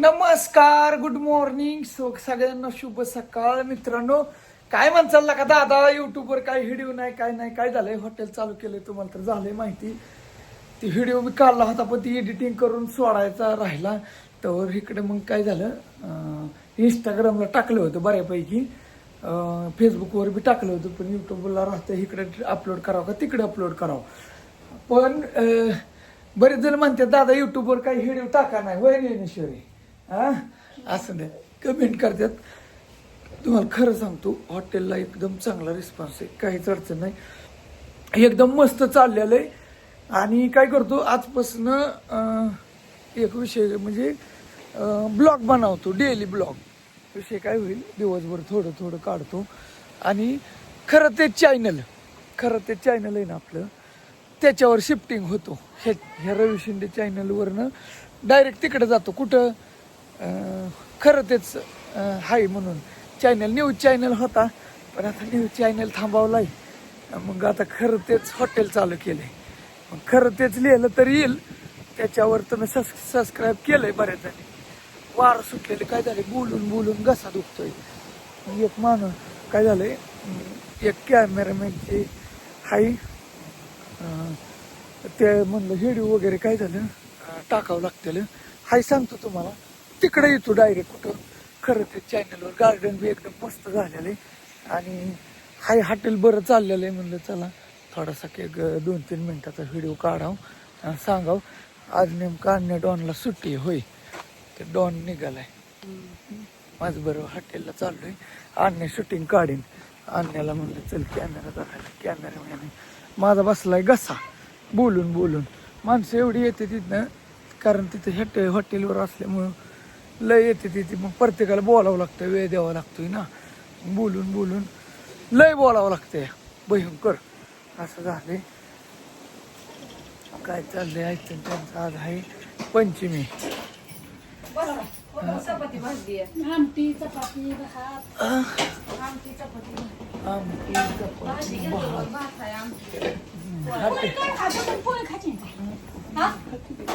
नमस्कार good morning so सगळ्यांना शुभ सकाळ मित्रांनो. काय म्हण चालला का दादा? युट्यूबवर काय व्हिडिओ नाही काय नाही काय झालंय? हॉटेल चालू केलंय तुम्हाला तर झालंय माहिती. ती व्हिडिओ मी काढला होता पण ती एडिटिंग करून सोडायचा राहिला. तर इकडे मग काय झालं? इंस्टाग्रामला टाकलं होतं बऱ्यापैकी. फेसबुकवर बी टाकलं होतं पण युट्यूबला राहतं इकडे अपलोड करावं का तिकडे अपलोड करावं? पण बरेच जण म्हणतात दादा युट्यूबवर काही व्हिडिओ टाका नाही. होय ज्ञानेश्वरी? हां? असं नाही. कमेंट करतात. तुम्हाला खरं सांगतो हॉटेलला एकदम चांगला रिस्पॉन्स आहे. काहीच अडचण नाही. एकदम मस्त चाललेलं आहे. आणि काय करतो आजपासून एक विषय म्हणजे ब्लॉग बनवतो डेली ब्लॉग. विषय काय होईल दिवसभर थोडं थोडं काढतो. आणि खरं ते चॅनल खरं ते चॅनल आहे ना आपलं त्याच्यावर शिफ्टिंग होतो. हे ह्या रवी शिंदे चॅनलवरनं डायरेक्ट तिकडे जातो. कुठं? खरं तेच आहे म्हणून. चॅनल न्यूज चॅनल होता पण आता न्यूज चॅनल थांबवलाय. मग आता खरं तेच हॉटेल चालू केलंय मग खरं तेच लिहिलं तर येईल. त्याच्यावर तुम्ही सस सबस्क्राईब केलंय बऱ्याच जणी. वार सुटलेले काय झाले बोलून बोलून घसा दुखतोय. मग एक माणूस काय झालंय? आहे एक कॅमेरामॅनची हाय ते म्हणलं व्हिडिओ वगैरे काय झालं? टाकावं लागतेलं हाय सांगतो तुम्हाला. तिकडे येतो डायरेक्ट कुठं? खरं ते चॅनलवर गार्डन बी एकदम मस्त झालेलं आहे. आणि हाय हॉटेल बरं चाललेलं आहे म्हणलं चला थोडासा एक दोन तीन मिनटाचा व्हिडिओ काढावं आणि सांगावं. आज नेमकं अन्य डॉनला सुट्टी होय. ते डॉन निघालाय. माझं बरं हॉटेलला चाललोय. अन्य शूटिंग काढीन. अन्याला म्हणलं चल कॅमेरा दाखवायला कॅमेरा माझा बसलाय घसा. बोलून बोलून. माणसं एवढी येते तिथनं कारण तिथे हॉटे हॉटेलवर असल्यामुळं लय येते तिथे मग प्रत्येकाला बोलावं लागतं वेळ द्यावा लागतोय ना. बोलून बोलून. लय बोलावं लागतंय. भयंकर. असं झालंय. काय चाललंय? ऐकून त्यांचं आज आहे पंचमी. चपाती भाजली आहे? आमटी चपाती भात आमची चपाती आमटी भाजी चपाती घेतली भात भात आहे आमची हॉटेल काय खातो पण पोळी खायची नाही. हा?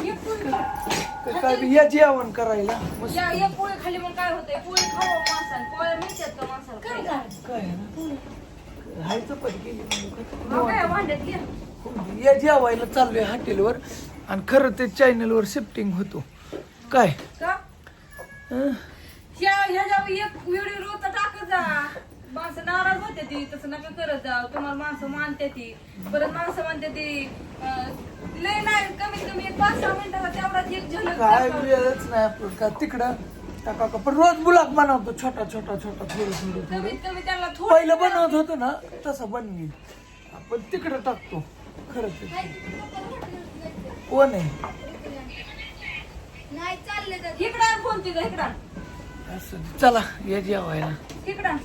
एक पोळी खा. काय बी या जेवण करायला. मस्त. या एक पोळी खाली मग काय होतंय? पोळी खावं पोळ्या मिळतात का माणसाला? काय खायला? काय आहे ना? हाय चपाती केली म्हणून मग काय खातो. भांड्यात घे या जेवायला चाललोय हॉटेलवर. आणि खरं ते चॅनलवर शिफ्टिंग होतो. काय? का? हं? ह्या एक व्हिडिओ रोज टाकत जा. माणसं नाराज होते ती. तसं नका करत जा तुम्हाला माणसं मानते ती. परत माणसं म्हणते ती अं, लय नाही कमीत कमी एक पाच सहा मिनिटाचा तेवढाच एक झलक काय दाखव. वेळच नाही आपण का तिकडं टाका का? पण रोज ब्लॉग बनवतो छोटा छोटा छोटा थोडं थोडं थोडं. कमीत कमी त्याला थोडं पहिलं बनवत होतो ना तसं बनवी आपण तिकडं टाकतो खरं ते कोण आहे? तिथं इकडं. असं चला या जेवायला. इकडं.